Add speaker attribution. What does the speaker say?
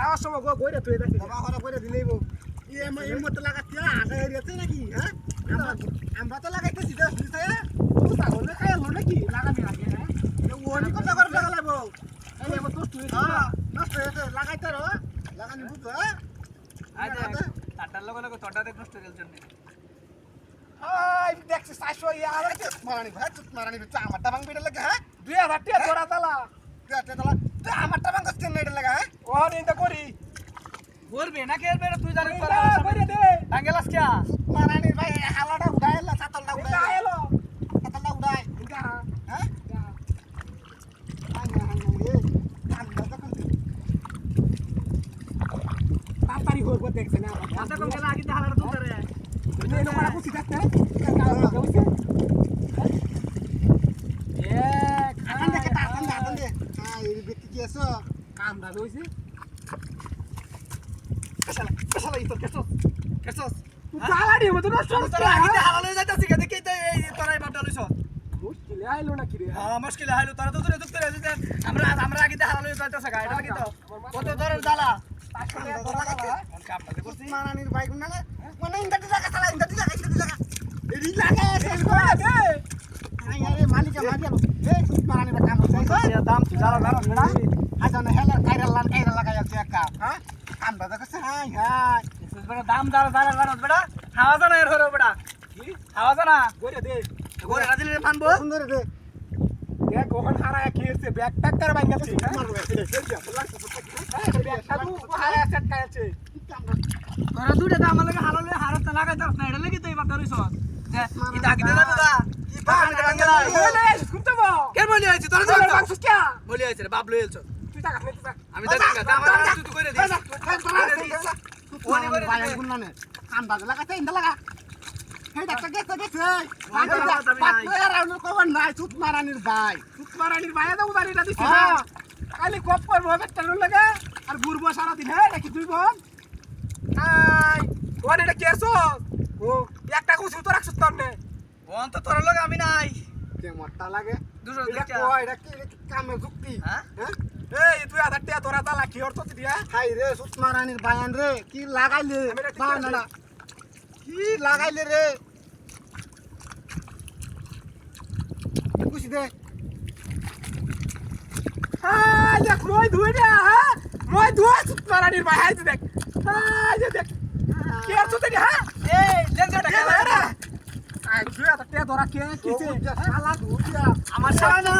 Speaker 1: যাওয়ার সময় গো গইরা তুই দেখি
Speaker 2: বাবা হরা করে দিলেই বউ। ইয়ে এম এর মতো লাগাতে আটা এরিয়াতে নাকি হ্যাঁ? আমরা আমরা তো লাগাইতেছি দিন থেকে
Speaker 1: তুই তাহলে খাই হলো নাকি? লাগাবি আগে হ্যাঁ।
Speaker 2: ওনি কথা করে লাগালে বউ।
Speaker 1: এই এবার তোর তুই
Speaker 2: হ্যাঁ নষ্ট হয়েছে লাগাইতে রো লাগানি বুঝছ হ্যাঁ?
Speaker 3: তারটার লগে লগে তোরটা দেখ নষ্ট হয়ে জন্য।
Speaker 2: হাই দেখছিস চারশো ইয়ার মারানি ভাই মারানি চা আমারটা ভাঙ লাগে হ্যাঁ?
Speaker 1: দুই হাজার টাকা তোরা তালা।
Speaker 2: তুই একটা তালা তুই আমারটা ভাঙ করছিস না এটা লাগা হ্যাঁ
Speaker 1: ও নিন্দা করি
Speaker 3: করবে? না খেলবে তুই জানিস
Speaker 1: নিন্দা করে দে।
Speaker 3: আঙ্গেলাস কে
Speaker 2: মারানি ভাই হালাটা উড়াই সাতলটা
Speaker 1: নিন্দা
Speaker 2: উড়াই
Speaker 1: এলো।
Speaker 2: সাতলটা উড়াই।
Speaker 1: নিন্দা
Speaker 2: হ্যাঁ? হাঙ্গা হাঙ্গা রে কান্দা তখন
Speaker 1: তাড়াতাড়ি করব দেখছে না।
Speaker 3: আচ্ছা কোন গেলা আগে হালার তুই রে।
Speaker 1: তুমি এনে মারা খুশি থাকতে এক
Speaker 2: আকান দেখে আকান দে আকান দে হ্যাঁ ব্যক্তি কি আছো
Speaker 1: কাম দাবি হইছে
Speaker 3: কেসালা কেসালা ইতো কেসস কেসস
Speaker 1: তুই চালাড়ি মতো নষ্ট
Speaker 3: তোর
Speaker 1: হচ্ছে
Speaker 3: তোরা আগে হালালে যাইতাছি কে দেখি তো এই তোরাই বাপটা লইছ
Speaker 1: মুশকিল আইলো না কি রে?
Speaker 3: হ্যাঁ মুশকিল হাইলো তোরা তো তোরে দুঃখ দিতে আমরা আমরা আগে হালালে যাইতাছে গা এটা কি তো? কত দরের জ্বালা? কোন কামটা দে। করছিস
Speaker 2: মারানির বাইক না মানে ইন্দাটি লাগা চালা ইন্দাটি লাগা ইন্দাটি লাগা এডি লাগা
Speaker 1: শেষ করে দে
Speaker 2: আরে মালিকা মারিয়া কাম
Speaker 3: দাম তুই মেরা
Speaker 2: আজ না হেলা কাইরা লান কাইরা লাগা যাচ্ছে একা হ্যাঁ? কাম দাদা কাছে হাই হাই
Speaker 3: বেটা দাম জ্বালা জ্বালা জ্বালা বেটা হাওয়া জানা এর হরে বেটা হাওয়া জানা
Speaker 1: করে দে
Speaker 3: গোরে রাজিলে ফানবো
Speaker 2: সুন্দর রে
Speaker 1: দেখ ওখান হারায় খেয়েছে ব্যাগ ট্যাগ করে হারায় চটকাছে
Speaker 3: তোরা দুটো দাম লাগে হালালে হারত লাগাই দাও না এটা লাগি তো বাপটা লইছ এটা আগে দে দাদা কি বাগান কাটান গেলা
Speaker 1: শুনতে বল
Speaker 3: কে বলি আইছি তোরা
Speaker 1: কে
Speaker 3: বলি রে বাপ লই আইছ
Speaker 1: তুই টাকা নে তুই
Speaker 3: আমি দেখ না দাম আর তুই তুই কইরে দিস ওনি করে
Speaker 2: ভাই
Speaker 3: দিবে।
Speaker 2: গুন্নানে কাম দাদা লাগাতে ইন্দা লাগা হেই ডাক্তার গেছে গেছে
Speaker 3: ওই তো আমার দাবি নাই।
Speaker 2: পাতলা রাউন্ড কবার নাই মারানির ভাই
Speaker 1: দাও বাড়িটা দিছি না
Speaker 2: হ্যাঁ।
Speaker 1: খালি কপ করব বেটার লাগে আর ঘুরবো সারাদিন হ্যাঁ নাকি তুই বোন আই ওর এটা কেসো ও একটা কুচি তো রাখছিস তোর নে
Speaker 3: ওন তো তোর লগে আমি নাই
Speaker 2: কে মরতা লাগে
Speaker 3: দুটো
Speaker 2: এটা কয় এটা কি কামে যুক্তি
Speaker 3: হ্যাঁ
Speaker 2: হ্যাঁ
Speaker 1: এই তুই আধার টিয়া তোরা তালা কি অর্থ দিয়া?
Speaker 2: হাই রে চুত মারানির বায়ান রে কি লাগাইলে? বানানা কি লাগাইলে রে? খুশি দে।
Speaker 1: হাই দেখ মই ধুই না হ্যাঁ মই ধুই সুত মারানির ভাই হাই দেখ। হাই দেখ কি অর্থ তুই হ্যাঁ
Speaker 3: এই লেনজাটা
Speaker 1: কে
Speaker 3: খেলা
Speaker 1: রে আই তুই আধার টিয়া তোরা কে কিছে
Speaker 3: আমার সামনে